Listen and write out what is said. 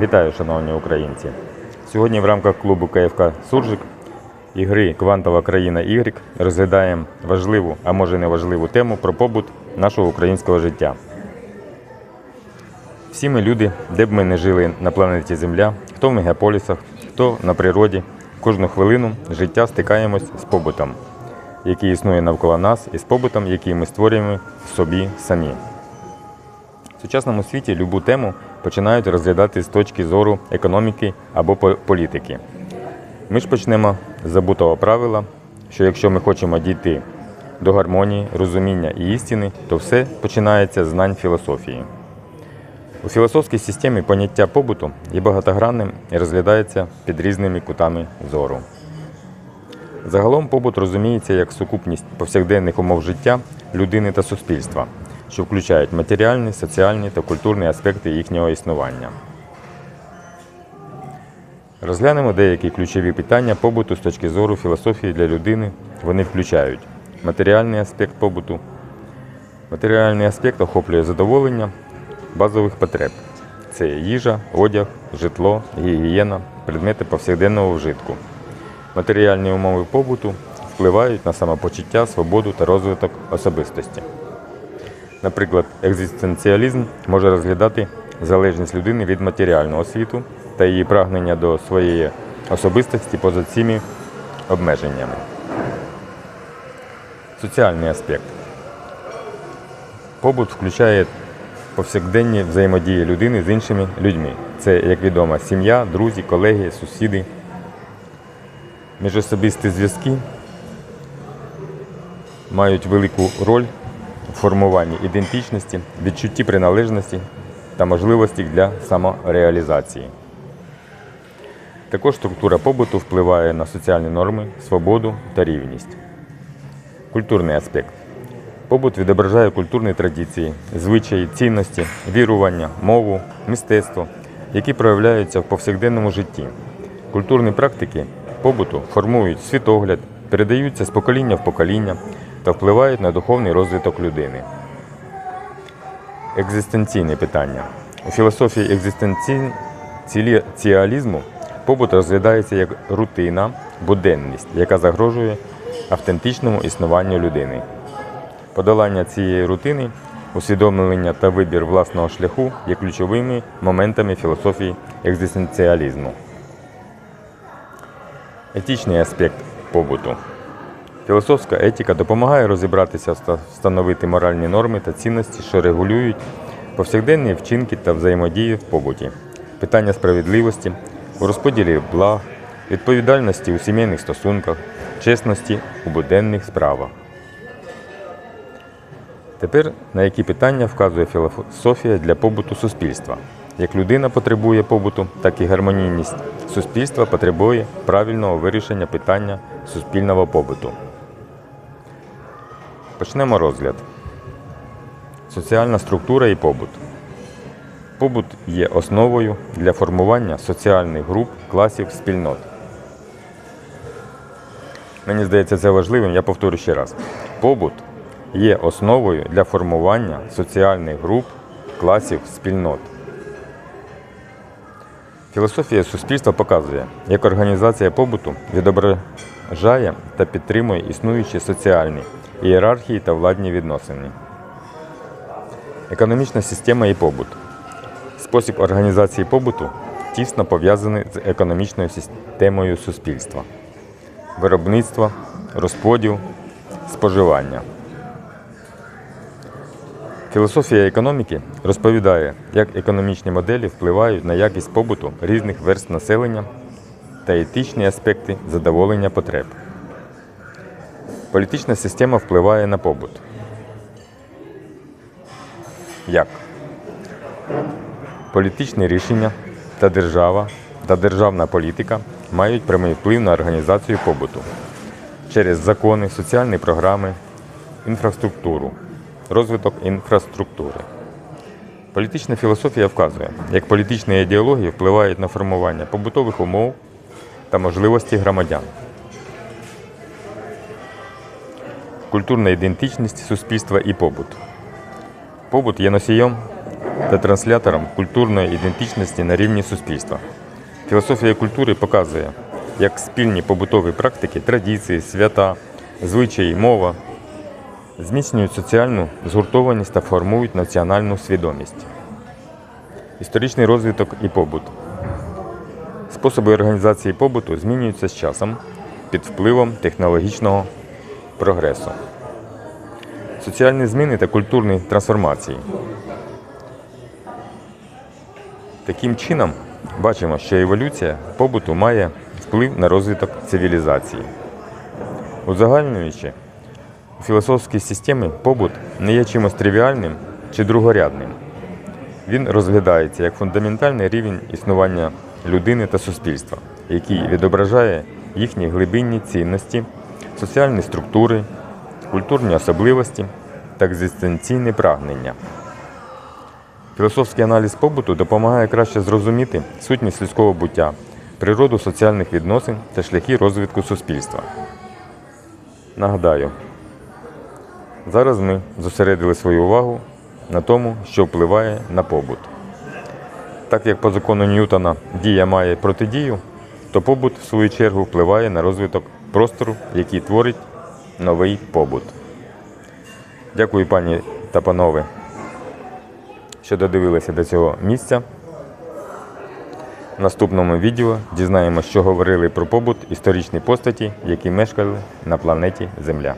Вітаю, шановні українці! Сьогодні в рамках клубу КФК Суржик і гри Квантова країна Y розглядаємо важливу, а може не важливу тему про побут нашого українського життя. Всі ми люди, де б ми не жили на планеті Земля, хто в мегаполісах, хто на природі, кожну хвилину життя стикаємось з побутом, який існує навколо нас, і з побутом, який ми створюємо собі самі. В сучасному світі любу тему починають розглядати з точки зору економіки або політики. Ми ж почнемо з забутого правила, що якщо ми хочемо дійти до гармонії, розуміння і істини, то все починається з знань філософії. У філософській системі поняття побуту є багатогранним і розглядається під різними кутами зору. Загалом побут розуміється як сукупність повсякденних умов життя людини та суспільства, що включають матеріальні, соціальні та культурні аспекти їхнього існування. Розглянемо деякі ключові питання побуту з точки зору філософії для людини. Вони включають матеріальний аспект побуту. Матеріальний аспект охоплює задоволення базових потреб. Це їжа, одяг, житло, гігієна, предмети повсякденного вжитку. Матеріальні умови побуту впливають на самопочуття, свободу та розвиток особистості. Наприклад, екзистенціалізм може розглядати залежність людини від матеріального світу та її прагнення до своєї особистості поза цими обмеженнями. Соціальний аспект. Побут включає повсякденні взаємодії людини з іншими людьми. Це, як відомо, сім'я, друзі, колеги, сусіди. Міжособисті зв'язки мають велику роль формуванні ідентичності, відчутті приналежності та можливості для самореалізації. Також структура побуту впливає на соціальні норми, свободу та рівність. Культурний аспект. Побут відображає культурні традиції, звичаї, цінності, вірування, мову, мистецтво, які проявляються в повсякденному житті. Культурні практики побуту формують світогляд, передаються з покоління в покоління та впливають на духовний розвиток людини. Екзистенційне питання. У філософії екзистенціалізму побут розглядається як рутина, буденність, яка загрожує автентичному існуванню людини. Подолання цієї рутини, усвідомлення та вибір власного шляху є ключовими моментами філософії екзистенціалізму. Етичний аспект побуту. Філософська етика допомагає розібратися та встановити моральні норми та цінності, що регулюють повсякденні вчинки та взаємодії в побуті, питання справедливості, у розподілі благ, відповідальності у сімейних стосунках, чесності у буденних справах. Тепер на які питання вказує філософія для побуту суспільства. Як людина потребує побуту, так і гармонійність суспільства потребує правильного вирішення питання суспільного побуту. Почнемо розгляд. Соціальна структура і побут. Побут є основою для формування соціальних груп, класів, спільнот. Мені здається, це важливим, я повторю ще раз. Побут є основою для формування соціальних груп, класів, спільнот. Філософія суспільства показує, як організація побуту відображає та підтримує існуючі соціальні ієрархії та владні відносини. Економічна система і побут. Спосіб організації побуту тісно пов'язаний з економічною системою суспільства. Виробництво, розподіл, споживання. Філософія економіки розповідає, як економічні моделі впливають на якість побуту різних верст населення та етичні аспекти задоволення потреб. Політична система впливає на побут. Як? Політичні рішення та держава та державна політика мають прямий вплив на організацію побуту через закони, соціальні програми, інфраструктуру, розвиток інфраструктури. Політична філософія вказує, як політичні ідеології впливають на формування побутових умов та можливості громадян. Культурна ідентичність суспільства і побут. Побут є носієм та транслятором культурної ідентичності на рівні суспільства. Філософія культури показує, як спільні побутові практики, традиції, свята, звичаї, мова зміцнюють соціальну згуртованість та формують національну свідомість. Історичний розвиток і побут. Способи організації побуту змінюються з часом під впливом технологічного прогресу. Соціальні зміни та культурні трансформації. Таким чином, бачимо, що еволюція побуту має вплив на розвиток цивілізації. Узагальнюючи, у філософській системі побут не є чимось тривіальним чи другорядним. Він розглядається як фундаментальний рівень існування людини та суспільства, який відображає їхні глибинні цінності, соціальні структури, культурні особливості та екзистенційне прагнення. Філософський аналіз побуту допомагає краще зрозуміти сутність людського буття, природу соціальних відносин та шляхи розвитку суспільства. Нагадаю, зараз ми зосередили свою увагу на тому, що впливає на побут. Так як по закону Ньютона дія має протидію, то побут, в свою чергу, впливає на розвиток простору, який творить новий побут. Дякую, пані та панове, що додивилися до цього місця. В наступному відео дізнаємося, що говорили про побут історичні постаті, які мешкали на планеті Земля.